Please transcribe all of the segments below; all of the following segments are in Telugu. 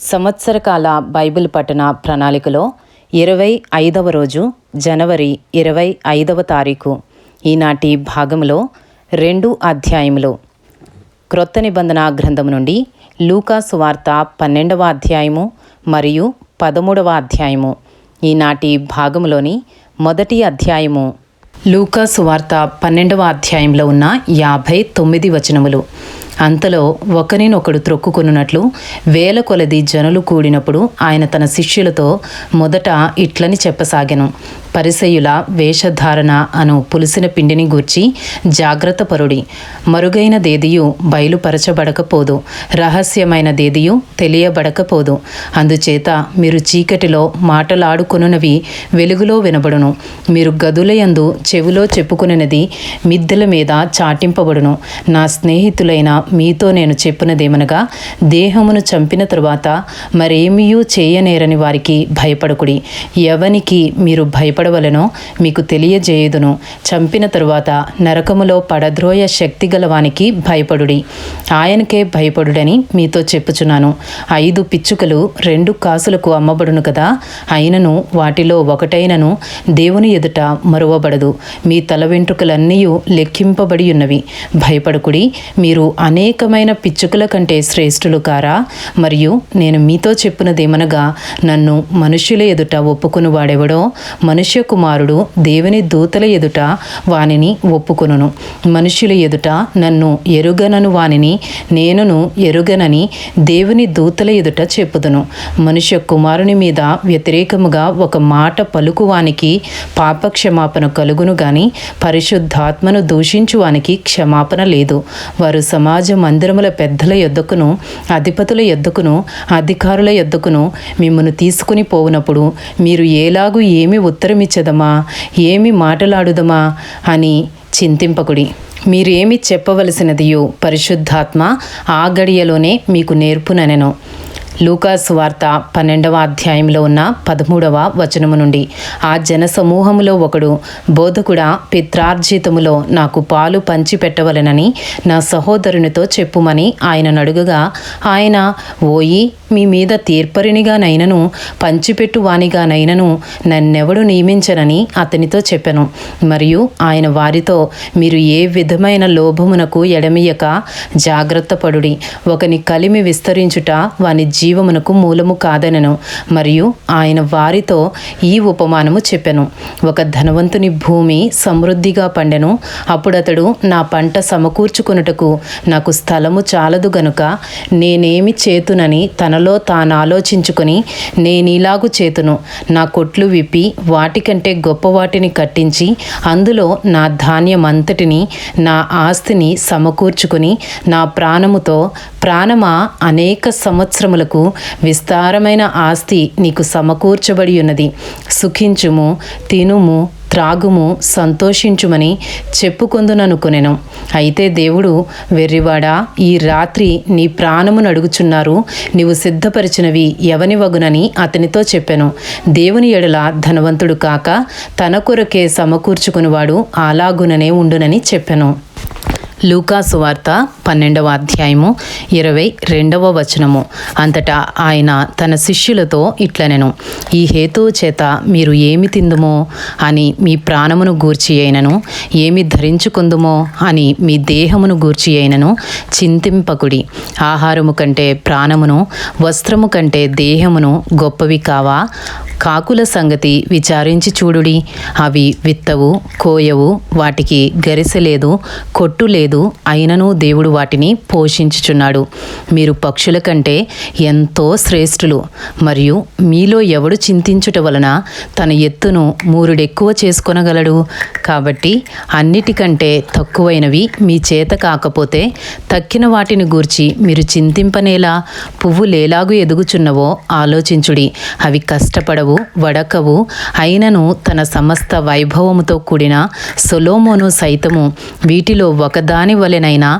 సంవత్సరకాల బైబిల్ పఠన ప్రణాళికలో ఇరవై ఐదవ రోజు జనవరి ఇరవై ఐదవ తారీఖు ఈనాటి భాగంలో రెండు అధ్యాయములు. క్రొత్త నిబంధన గ్రంథం నుండి లూకాసు వార్త పన్నెండవ అధ్యాయము మరియు పదమూడవ అధ్యాయము. ఈనాటి భాగంలోని మొదటి అధ్యాయము. లూకాసు వార్త పన్నెండవ అధ్యాయంలో ఉన్న యాభై తొమ్మిది వచనములు. అంతలో ఒకరినొకడు త్రొక్కుకొనున్నట్లు వేల కొలది జనులు కూడినప్పుడు ఆయన తన శిష్యులతో మొదట ఇట్లని చెప్పసాగెను. పరిసయుల వేషధారణ అను పులిసిన పిండిని గూర్చి జాగ్రత్త పరుడి. మరుగైన దేదియు బయలుపరచబడకపోదు. రహస్యమైన దేదియు తెలియబడకపోదు. అందుచేత మీరు చీకటిలో మాటలాడుకొనున్నవి వెలుగులో వినబడును. మీరు గదులయందు చెవిలో చెప్పుకున్నది మిద్దెల మీద చాటింపబడును. నా స్నేహితులైన మీతో నేను చెప్పినదేమనగా దేహమును చంపిన తరువాత మరేమియూ చేయనేరని వారికి భయపడకుడి. ఎవనికి మీరు భయపడవలనో మీకు తెలియజేయదును. చంపిన తరువాత నరకములో పడద్రోయ శక్తి గలవానికి భయపడుడి. ఆయనకే భయపడుడని మీతో చెప్పుచున్నాను. ఐదు పిచ్చుకలు రెండు కాసులకు అమ్మబడును కదా? అయినను వాటిలో ఒకటైనను దేవుని ఎదుట మరువబడదు. మీ తల వెంట్రుకలన్నీ లెక్కింపబడి ఉన్నవి భయపడకుడి. మీరు అనేకమైన పిచ్చుకల కంటే శ్రేష్ఠులు కారా? మరియు నేను మీతో చెప్పినదేమనగా నన్ను మనుష్యుల ఎదుట ఒప్పుకుని వాడెవడో? మనుష్య కుమారుడు దేవుని దూతల ఎదుట వానిని ఒప్పుకొనును. మనుష్యుల ఎదుట నన్ను ఎరుగనను వానిని నేనును ఎరుగనని దేవుని దూతల ఎదుట చెప్పుదును. మనుష్య కుమారుని మీద వ్యతిరేకముగా ఒక మాట పలుకువానికి పాపక్షమాపణ కలుగును గాని పరిశుద్ధాత్మను దూషించువానికి క్షమాపణ లేదు. వారు సమాజ మందిరముల పెద్దల యొద్దకును అధిపతుల యొద్దకును అధికారుల యొద్దకును మిమ్మను తీసుకుని పోవునప్పుడు మీరు ఏలాగూ ఏమి ఉత్తరమిచ్చదమా? ఏమి మాటలాడుదమా? అని చింతింపకుడి. మీరేమి చెప్పవలసినదియో పరిశుద్ధాత్మ ఆ గడియలోనే మీకు నేర్పుననెను. లూకాస్ వార్త పన్నెండవ అధ్యాయంలో ఉన్న పదమూడవ వచనము నుండి ఆ జన సమూహములో ఒకడు బోధకుడా పిత్రార్జితములో నాకు పాలు పంచిపెట్టవలెనని నా సహోదరునితో చెప్పుమని ఆయన నడుగుగా ఆయన ఓయి మీ మీద తీర్పరినిగానైనను పంచిపెట్టు వానిగానైనను నన్నెవడు నియమించనని అతనితో చెప్పాను. మరియు ఆయన వారితో మీరు ఏ విధమైన లోభమునకు ఎడమియక జాగ్రత్త పడుడి. ఒకని కలిమి విస్తరించుట వాని జీవమునకు మూలము కాదనను మరియు ఆయన వారితో ఈ ఉపమానము చెప్పెను. ఒక ధనవంతుని భూమి సమృద్ధిగా పండెను అప్పుడతడు నా పంట సమకూర్చుకొనుటకు నాకు స్థలము చాలదు గనుక నేనేమి చేతునని తనలో తాను ఆలోచించుకొని నేనిలాగు చేతును. నా కొట్లు విప్పి వాటికంటే గొప్ప వాటిని కట్టించి అందులో నా ధాన్యం అంతటిని నా ఆస్తిని సమకూర్చుకొని నా ప్రాణముతో ప్రాణమా అనేక సంవత్సరములకు విస్తారమైన ఆస్తి నీకు సమకూర్చబడి ఉన్నది. సుఖించుము తినుము త్రాగుము సంతోషించుమని చెప్పుకొందుననుకొనెను. అయితే దేవుడు వెర్రివాడా ఈ రాత్రి నీ ప్రాణమును అడుగుచున్నారు నీవు సిద్ధపరిచినవి ఎవని వగునని అతనితో చెప్పెను. దేవుని ఎడల ధనవంతుడు కాక తన కొరకే సమకూర్చుకునివాడు అలాగుననే ఉండునని చెప్పెను. లూకాసు వార్త పన్నెండవ అధ్యాయము ఇరవై రెండవ వచనము. అంతటా ఆయన తన శిష్యులతో ఇట్లనెను ఈ హేతువు చేత మీరు ఏమి తిందుమో అని మీ ప్రాణమును గూర్చి అయినను ఏమి ధరించుకుందుమో అని మీ దేహమును గూర్చి అయినను చింతింపకుడి. ఆహారము కంటే ప్రాణమును వస్త్రము కంటే దేహమును గొప్పవి కావా? కాకుల సంగతి విచారించి చూడుడి. అవి విత్తవు కోయవు వాటికి గరిసె లేదు కొట్టు లేదు అయినను దేవుడు వాటిని పోషించుచున్నాడు. మీరు పక్షుల కంటే ఎంతో శ్రేష్ఠులు మరియు మీలో ఎవడు చింతించుట వలన తన ఎత్తును మూరుడెక్కువ చేసుకొనగలడు? కాబట్టి అన్నిటికంటే తక్కువైనవి మీ చేత కాకపోతే తక్కిన వాటిని గూర్చి మీరు చింతింపనేలా పువ్వులేలాగు ఎదుగుచున్నవో ఆలోచించుడి. అవి కష్టపడవు వడకవు. అయినను తన సమస్త వైభవముతో కూడిన సొలోమోను సైతము వీటిలో ఒకదాని వలెనైనా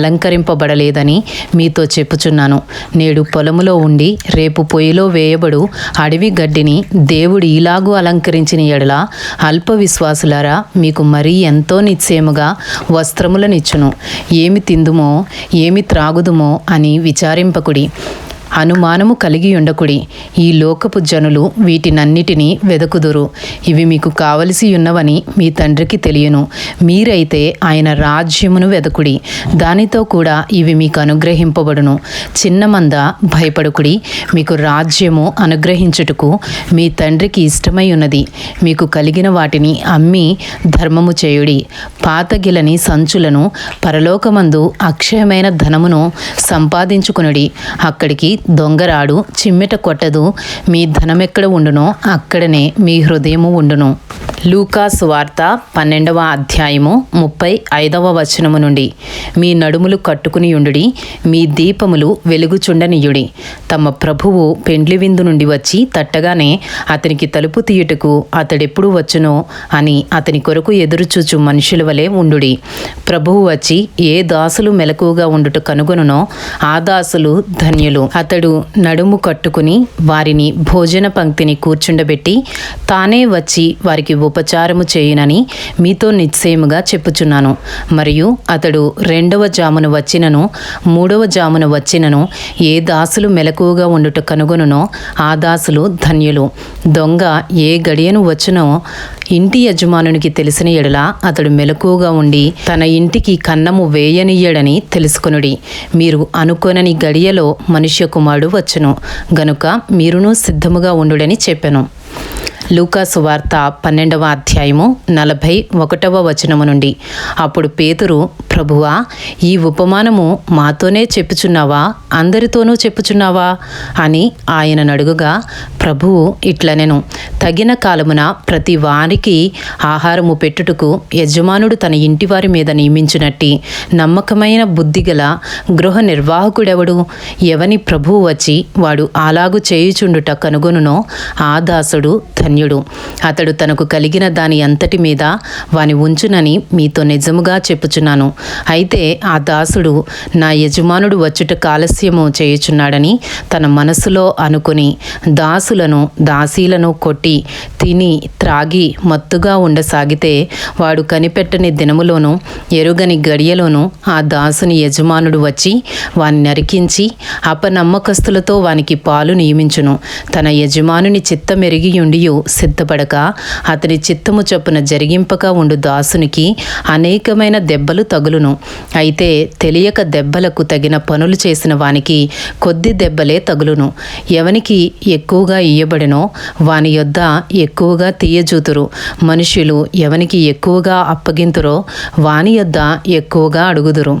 అలంకరింపబడలేదని మీతో చెప్పుచున్నాను. నేడు పొలములో ఉండి రేపు పొయ్యిలో వేయబడు అడవి గడ్డిని దేవుడు ఇలాగూ అలంకరించిన ఎడల అల్ప విశ్వాసులారా మీకు మరీ ఎంతో నిశ్చయముగా వస్త్రములనిచ్చును ఏమి తిందుమో ఏమి త్రాగుదుమో అని విచారింపకుడి. అనుమానము కలిగి ఉండకుడి. ఈ లోకపు జనులు వీటినన్నిటినీ వెదకుదురు. ఇవి మీకు కావలసి ఉన్నవని మీ తండ్రికి తెలియను. మీరైతే ఆయన రాజ్యమును వెదకుడి. దానితో కూడా ఇవి మీకు అనుగ్రహింపబడును. చిన్న మంద భయపడుకుడి. మీకు రాజ్యము అనుగ్రహించుటకు మీ తండ్రికి ఇష్టమై ఉన్నది మీకు కలిగిన వాటిని అమ్మి ధర్మము చేయుడి. పాతగిలని సంచులను పరలోకమందు అక్షయమైన ధనమును సంపాదించుకునుడి. అక్కడికి దొంగరాడు చిమ్మెట కొట్టదు. మీ ధనమెక్కడ ఉండునో అక్కడనే మీ హృదయము ఉండును. లూకాస్ వార్త పన్నెండవ అధ్యాయము ముప్పై ఐదవ వచనము నుండి. మీ నడుములు కట్టుకుని ఉండుడి మీ దీపములు వెలుగుచుండనియుడి. తమ ప్రభువు పెండ్లి విందు నుండి వచ్చి తట్టగానే అతనికి తలుపు తీయుటకు అతడెప్పుడు వచ్చునో అని అతని కొరకు ఎదురుచూచు మనుషుల వలె ఉండుడి. ప్రభువు వచ్చి ఏ దాసులు మెలకుగా ఉండుట కనుగొనునో ఆ దాసులు ధన్యులు. అతడు నడుము కట్టుకుని వారిని భోజన పంక్తిని కూర్చుండబెట్టి తానే వచ్చి వారికి ఉపచారము చేయునని మీతో నిశ్చయముగా చెప్పుచున్నాను. మరియు అతడు రెండవ జామున వచ్చినను మూడవ జామున వచ్చినను ఏ దాసులు మెలకువగా ఉండుట కనుగొనునో ఆ దాసులు ధన్యులు. దొంగ ఏ గడియను వచ్చునో ఇంటి యజమానునికి తెలిసిన ఎడల అతడు మెలకువగా ఉండి తన ఇంటికి కన్నము వేయనియ్యడని తెలుసుకొనుడి. మీరు అనుకోనని గడియలో మనుష్యకు కుమారుడు వచ్చును. గనుక మీరును సిద్ధముగా ఉండుడని చెప్పెను. లూకాసు వార్త పన్నెండవ అధ్యాయము నలభై ఒకటవ వచనము నుండి. అప్పుడు పేతురు ప్రభువా ఈ ఉపమానము మాతోనే చెప్పుచున్నావా? అందరితోనూ చెప్పుచున్నావా? అని ఆయన నడుగుగా ప్రభువు ఇట్లనెను తగిన కాలమున ప్రతి వారికి ఆహారము పెట్టుటకు యజమానుడు తన ఇంటివారి మీద నియమించినట్టి నమ్మకమైన బుద్ధిగల గృహ నిర్వాహకుడెవడు? ఎవని ప్రభువు వచ్చి వాడు అలాగు చేయుచుండుట కనుగొనునో ఆ దాసుడు ధన్యుడు. అతడు తనకు కలిగిన దాని అంతటి మీద వాని ఉంచునని మీతో నిజముగా చెప్పుచున్నాను. అయితే ఆ దాసుడు నా యజమానుడు వచ్చుట కాలస్యము చేయుచున్నాడని తన మనసులో అనుకుని దాసులను దాసీలను కొట్టి తిని త్రాగి మత్తుగా ఉండసాగితే వాడు కనిపెట్టని దినములోనూ ఎరుగని గడియలోనూ ఆ దాసుని యజమానుడు వచ్చి వాని నరికించి అపనమ్మకస్తులతో వానికి పాలు నియమించును. తన యజమానుని చిత్తమెరిగియుండియు సిద్ధపడక అతని చిత్తము చొప్పున జరిగింపక ఉండు దాసునికి అనేకమైన దెబ్బలు తగులును. అయితే తెలియక దెబ్బలకు తగిన పనులు చేసిన వానికి కొద్ది దెబ్బలే తగులును. ఎవనికి ఎక్కువగా ఇయ్యబడినో వాని యొద్ద ఎక్కువగా తీయజూతురు. మనుషులు ఎవనికి ఎక్కువగా అప్పగింతురో వాని యొద్ద ఎక్కువగా అడుగుదురు.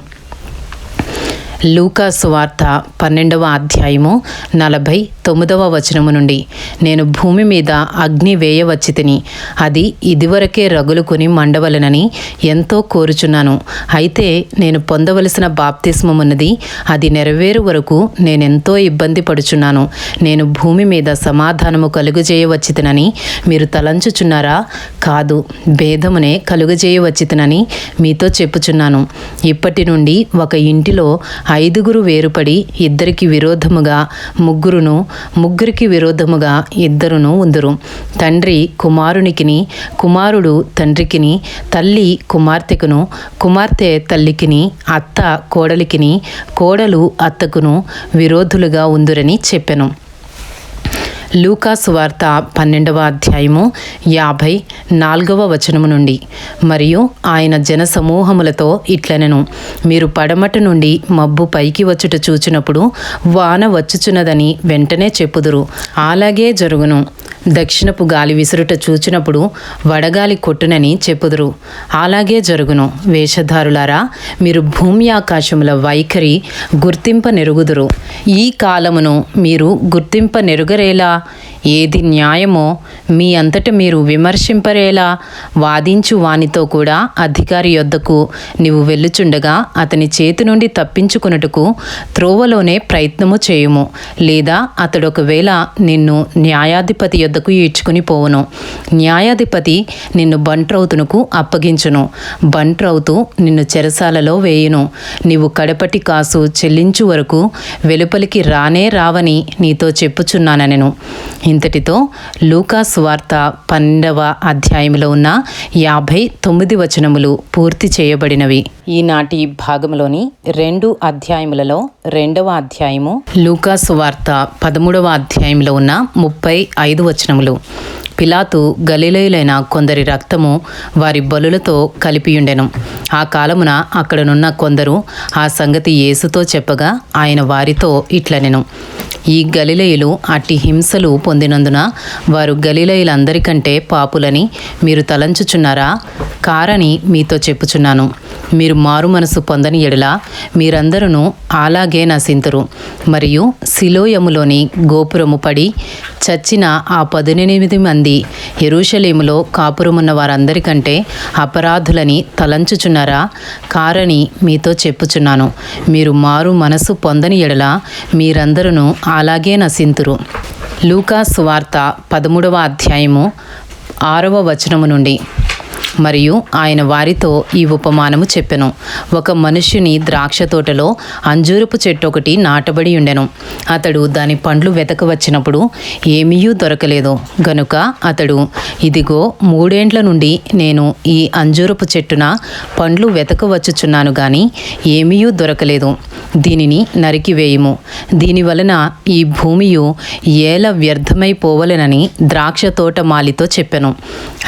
లూకాసు వార్త పన్నెండవ అధ్యాయము నలభై తొమ్మిదవ వచనము నుండి. నేను భూమి మీద అగ్ని వేయవచ్చి తిని అది ఇదివరకే రగులుకొని మండవలనని ఎంతో కోరుచున్నాను. అయితే నేను పొందవలసిన బాప్తిస్మమున్నది అది నెరవేరు వరకు నేనెంతో ఇబ్బంది పడుచున్నాను. నేను భూమి మీద సమాధానము కలుగజేయవచ్చితనని మీరు తలంచుచున్నారా? కాదు భేదమునే కలుగజేయవచ్చితనని మీతో చెప్పుచున్నాను. ఇప్పటి నుండి ఒక ఇంటిలో ఐదుగురు వేరుపడి ఇద్దరికి విరోధముగా ముగ్గురును ముగ్గురికి విరోధముగా ఇద్దరును ఉందురు. తండ్రి కుమారునికిని కుమారుడు తండ్రికిని తల్లి కుమార్తెకును కుమార్తె తల్లికిని అత్త కోడలికిని కోడలు అత్తకును విరోధులుగా ఉందురని చెప్పెను. లూకాసు వార్త పన్నెండవ అధ్యాయము యాభై నాలుగవ వచనము నుండి. మరియు ఆయన జన సమూహములతో ఇట్లనెను మీరు పడమట నుండి మబ్బు పైకి వచ్చుట చూచినప్పుడు వాన వచ్చుచున్నదని వెంటనే చెప్పుదురు. అలాగే జరుగును. దక్షిణపు గాలి విసురుట చూచినప్పుడు వడగాలి కొట్టునని చెప్పుదురు. అలాగే జరుగును. వేషధారులారా మీరు భూమి ఆకాశముల వైఖరి గుర్తింప నెరుగుదురు. ఈ కాలమును మీరు గుర్తింప నెరుగరేలా? ఏది న్యాయమో మీ అంతట మీరు విమర్శింపరేలా వాదించు వానితో కూడా అధికారి యొద్దకు నీవు వెళ్ళుచుండగా అతని చేతి నుండి తప్పించుకున్నట్టుకు త్రోవలోనే ప్రయత్నము చేయుము. లేదా అతడు ఒకవేళ నిన్ను న్యాయాధిపతి యొద్దకు ఈడ్చుకుని పోవును. న్యాయాధిపతి నిన్ను బంట్రౌతునకు అప్పగించును. బంట్రౌతు నిన్ను చెరసాలలో వేయును. నీవు కడపటి కాసు చెల్లించు వరకు వెలుపలికి రానే రావని నీతో చెప్పుచున్నానెను ఇంతటితో లూకాస్ వార్త పన్నెండవ అధ్యాయంలో ఉన్న యాభై తొమ్మిది వచనములు పూర్తి చేయబడినవి. ఈనాటి భాగంలోని రెండు అధ్యాయములలో రెండవ అధ్యాయము లూకాస్ వార్త పదమూడవ అధ్యాయంలో ఉన్న ముప్పై ఐదు వచనములు. పిలాతు గలిలయులైన కొందరి రక్తము వారి బలులతో కలిపియుండెను. ఆ కాలమున అక్కడనున్న కొందరు ఆ సంగతి యేసుతో చెప్పగా ఆయన వారితో ఇట్లనెను. ఈ గలిలయులు అట్టి హింసలు పొందినందున వారు గలిలయులందరికంటే పాపులని మీరు తలంచుచున్నారా? కారని మీతో చెప్పుచున్నాను. మీరు మారు మనసు పొందని ఎడల మీరందరూ అలాగే నశింతురు. మరియు శిలోయములోని గోపురము పడి చచ్చిన ఆ పదినెనిమిది మంది ఎరుషలేములో కాపురమున్న వారందరికంటే అపరాధులని తలంచుచున్నారా? కారని మీతో చెప్పుచున్నాను. మీరు మారు మనసు పొందని ఎడల మీరందరూ అలాగే నశింతురు. లూకాస్ వార్త పదమూడవ అధ్యాయము ఆరవ వచనము నుండి. మరియు ఆయన వారితో ఈ ఉపమానము చెప్పెను. ఒక మనుష్యుని ద్రాక్ష తోటలో అంజూరపు చెట్టు ఒకటి నాటబడి ఉండెను. అతడు దాని పండ్లు వెతక వచ్చినప్పుడు ఏమీయూ దొరకలేదు. గనుక అతడు ఇదిగో మూడేండ్ల నుండి నేను ఈ అంజూరపు చెట్టున పండ్లు వెతకవచ్చుచున్నాను గాని ఏమీయూ దొరకలేదు. దీనిని నరికివేయుము దీని వలన ఈ భూమియు ఏల వ్యర్థమైపోవలెనని ద్రాక్ష తోట మాలితో చెప్పెను.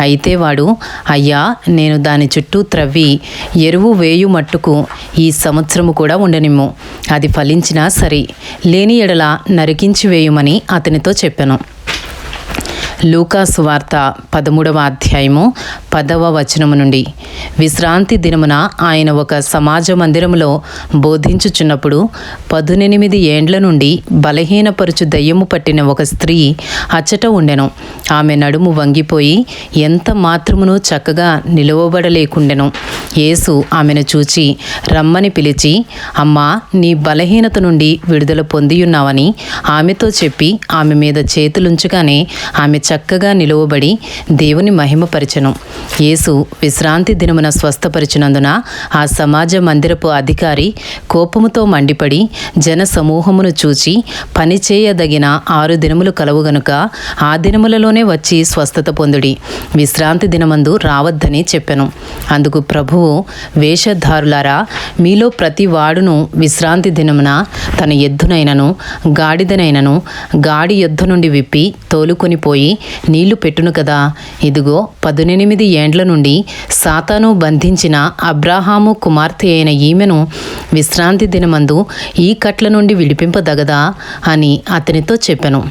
అయితే వాడు అయ్యా నేను దాని చుట్టూ త్రవ్వి ఎరువు వేయు మట్టుకు ఈ సంవత్సరము కూడా ఉండనిమ్ము. అది ఫలించినా సరే లేని ఎడల నరికించి వేయుమని అతనితో చెప్పాను. లూకాసు వార్త పదమూడవ అధ్యాయము పదవ వచనము నుండి. విశ్రాంతి దినమున ఆయన ఒక సమాజ మందిరములో బోధించుచున్నప్పుడు పదునెనిమిది ఏండ్ల నుండి బలహీనపరుచు దయ్యము పట్టిన ఒక స్త్రీ అచ్చట ఉండెను. ఆమె నడుము వంగిపోయి ఎంత మాత్రమును చక్కగా నిలువబడలేకుండెను. యేసు ఆమెను చూచి రమ్మని పిలిచి అమ్మా నీ బలహీనత నుండి విడుదల పొందియున్నావని ఆమెతో చెప్పి ఆమె మీద చేతులుంచగానే ఆమె చక్కగా నిలువబడి దేవుని మహిమపరచను. యేసు విశ్రాంతి దినమున స్వస్థపరిచినందున ఆ సమాజ మందిరపు అధికారి కోపముతో మండిపడి జన సమూహమును చూచి పని చేయదగిన ఆరు దినములు కలవు గనుక ఆ దినములలోనే వచ్చి స్వస్థత పొందుడి. విశ్రాంతి దినమందు రావద్దని చెప్పెను. అందుకు ప్రభు ప్రభువు వేషధారులారా మీలో ప్రతి వాడును విశ్రాంతి దినమున తన ఎద్దునైనను గాడిదనైనను గాడి యొద్ద నుండి విప్పి తోలుకొని పోయి నీళ్ళు పెట్టును కదా. ఇదిగో పదునెనిమిది ఏండ్ల నుండి సాతాను బంధించిన అబ్రాహాము కుమార్తె అయిన ఈమెను విశ్రాంతి దినమందు ఈ కట్ల నుండి విడిపింపదగదా అని అతనితో చెప్పాను.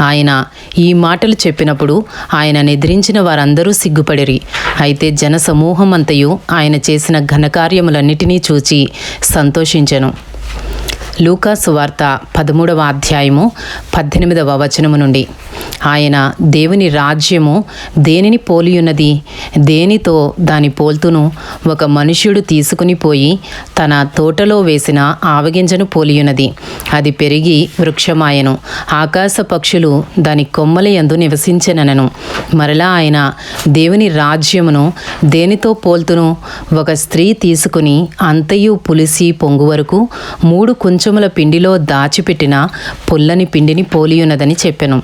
ఆయన ఈ మాటలు చెప్పినప్పుడు ఆయన నిద్రించిన వారందరూ సిగ్గుపడిరి. అయితే జనసమూహమంతయు ఆయన చేసిన ఘనకార్యములన్నిటినీ చూచి సంతోషించెను. లూకాసు వార్త పదమూడవ అధ్యాయము పద్దెనిమిదవ వచనము నుండి. ఆయన దేవుని రాజ్యము దేనిని పోలియున్నది? దేనితో దాని పోల్తును? ఒక మనుష్యుడు తీసుకుని పోయి తన తోటలో వేసిన ఆవగింజను పోలియున్నది. అది పెరిగి వృక్షమాయను. ఆకాశ పక్షులు దాని కొమ్మల యందు నివసించెనను మరలా ఆయన దేవుని రాజ్యమును దేనితో పోల్తును? ఒక స్త్రీ తీసుకుని అంతయు పులిసి పొంగు వరకు మూడు కొంచెం కుంచముల పిండిలో దాచిపెట్టిన పుల్లని పిండిని పోలియున్నదని చెప్పెను.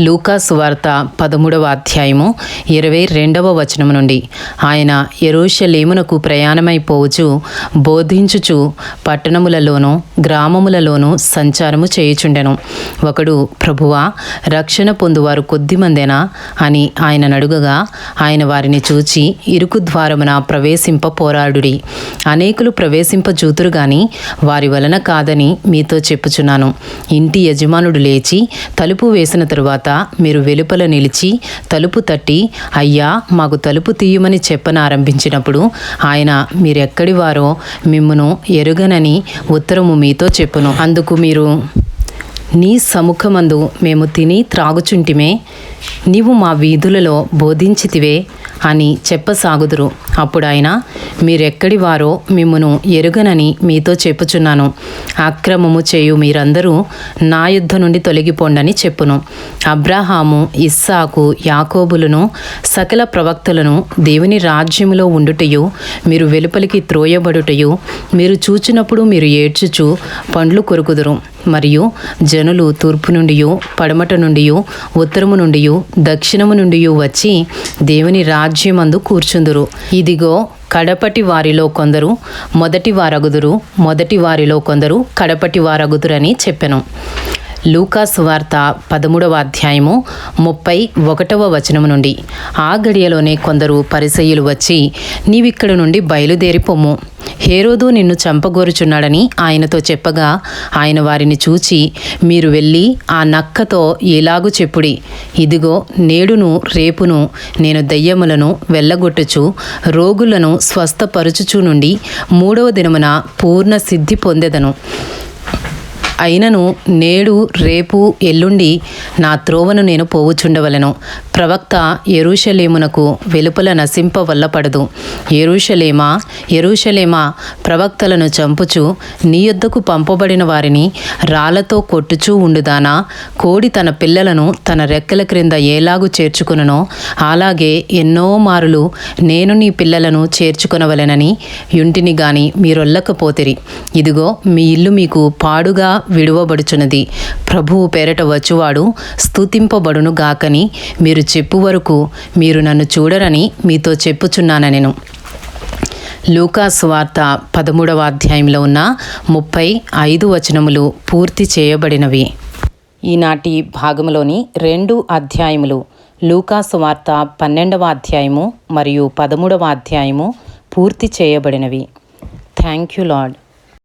లూకాసు వార్త పదమూడవ అధ్యాయము ఇరవై రెండవ వచనము నుండి. ఆయన ఎరుషలేమునకు ప్రయాణమైపోవచ్చు బోధించుచు పట్టణములలోనూ గ్రామములలోనూ సంచారము చేయుచుండెను. ఒకడు ప్రభువా రక్షణ పొందువారు కొద్దిమందేనా? అని ఆయన నడుగగా ఆయన వారిని చూచి ఇరుకు ద్వారమున ప్రవేశింప పోరాడుడి అనేకులు ప్రవేశింప జూతురు గాని వారి వలన కాదని మీతో చెప్పుచున్నాను. ఇంటి యజమానుడు లేచి తలుపు వేసిన తరువాత మీరు వెలుపల నిలిచి తలుపు తట్టి అయ్యా మాకు తలుపు తీయమని చెప్పనారంభించినప్పుడు ఆయన మీరెక్కడివారో మిమ్మను మిమ్మును ఎరుగనని ఉత్తరము మీతో చెప్పును. అందుకు మీరు నీ సముఖమందు మేము తిని త్రాగుచుంటిమే నీవు మా వీధులలో బోధించితివే అని చెప్పసాగుదురు. అప్పుడు ఆయన మీరెక్కడి వారో మిమ్మును ఎరుగనని మీతో చెప్పుచున్నాను. అక్రమము చేయు మీరందరూ నా యుద్ధ నుండి తొలగిపోండని చెప్పును. అబ్రహాము ఇస్సాకు యాకోబులను సకల ప్రవక్తలను దేవుని రాజ్యములో ఉండుటయు మీరు వెలుపలికి త్రోయబడుటయు మీరు చూచినప్పుడు మీరు ఏడ్చుచు పండ్లు కొరుకుదురు. మరియు జ జనులు తూర్పు నుండియు పడమట నుండియు ఉత్తరము నుండియు దక్షిణము నుండియు వచ్చి దేవుని రాజ్యమందు కూర్చుందురు. ఇదిగో కడపటి వారిలో కొందరు మొదటి వారగుదురు మొదటి వారిలో కొందరు కడపటి వారగుదురని చెప్పెను. లూకాస్ వార్త పదమూడవ అధ్యాయము ముప్పై ఒకటవ వచనము నుండి. ఆ గడియలోనే కొందరు పరిసయ్యులు వచ్చి నీవిక్కడి నుండి బయలుదేరి పొమ్ము హేరోదు నిన్ను చంపగోరుచున్నాడని ఆయనతో చెప్పగా ఆయన వారిని చూచి మీరు వెళ్ళి ఆ నక్కతో ఎలాగు చెప్పుడి. ఇదిగో నేడును రేపును నేను దయ్యములను వెళ్ళగొట్టుచు రోగులను స్వస్థపరుచుచు నుండి మూడవ దినమున పూర్ణ సిద్ధి పొందెదను. అయినను నేడు రేపు ఎల్లుండి నా త్రోవను నేను పోవుచుండవలను. ప్రవక్త ఎరుషలేమునకు వెలుపల నశింప వల్లపడదు ఎరుషలేమా ఎరుషలేమా ప్రవక్తలను చంపుచు నీ యొద్దకు పంపబడిన వారిని రాళ్ళతో కొట్టుచూ ఉండుదానా? కోడి తన పిల్లలను తన రెక్కల క్రింద ఏలాగు చేర్చుకుననో? అలాగే ఎన్నో మారులు నేను నీ పిల్లలను చేర్చుకొనవలెనని యుంటిని గాని మీరొల్లకపోతిరి. ఇదిగో మీ ఇల్లు మీకు పాడుగా విడువబడుచున్నది. ప్రభువు పేరట వచ్చువాడు స్తుతింపబడును గాకని మీరు చెప్పు వరకు మీరు నన్ను చూడరని మీతో చెప్పుచున్నాను నేను లూకాస్ వార్త పదమూడవ అధ్యాయంలో ఉన్న ముప్పై ఐదు వచనములు పూర్తి చేయబడినవి. ఈనాటి భాగంలోని రెండు అధ్యాయములు లూకాస్ వార్త పన్నెండవ అధ్యాయము మరియు పదమూడవ అధ్యాయము పూర్తి చేయబడినవి. Thank you lord